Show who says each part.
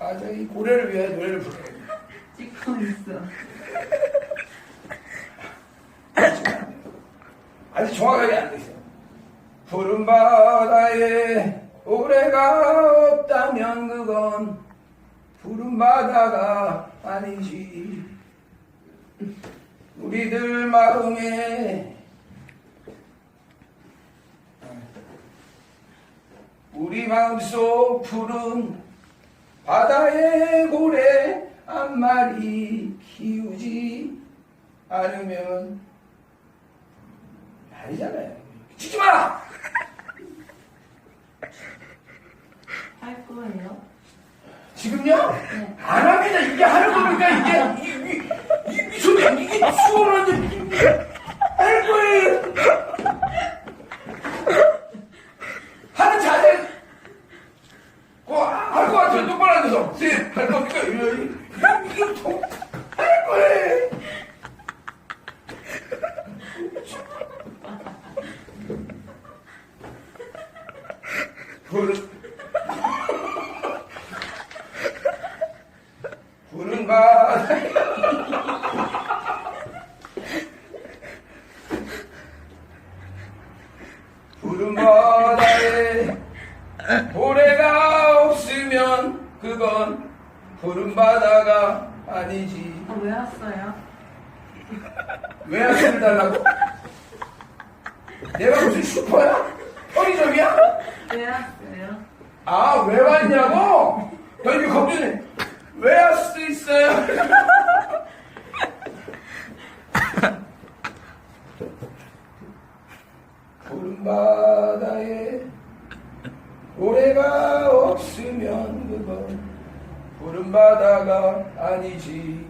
Speaker 1: 아, 저이 고래를 위해 노래를 돼.
Speaker 2: 찍고 있어.
Speaker 1: 아직 정확하게 안 됐어. 푸른 바다에 고래가 없다면 그건 푸른 바다가 아니지. 우리들 마음에 우리 마음속 푸른 바다에 고래 한 마리 키우지 않으면 아니잖아요. 찍지 마!
Speaker 2: 할 거예요?
Speaker 1: 지금요?
Speaker 2: 네.
Speaker 1: 안 합니다. 이게 하는 거니까 이게 이, 이, 이 미소가 이게 수월한데 할 거예요. 하는 자세 뭐 할것 같아요. 똑바로 앉아서 셋, 할 겁니까? 이게 이게 통- 할 거예요. 고래가 없으면 그 건 푸른 바다가 아니지
Speaker 2: 아, 왜 왔어요?
Speaker 1: 왜 하시를 달라고? 내가 무슨 슈퍼야? 편의점이야?
Speaker 2: 왜 왔어요?
Speaker 1: 아, 왜 왔냐고? 너 이거 걱정해. 왜할 수도 있어요? 푸른 바다에 고래가 없으면 그건 푸른 바다가 아니지.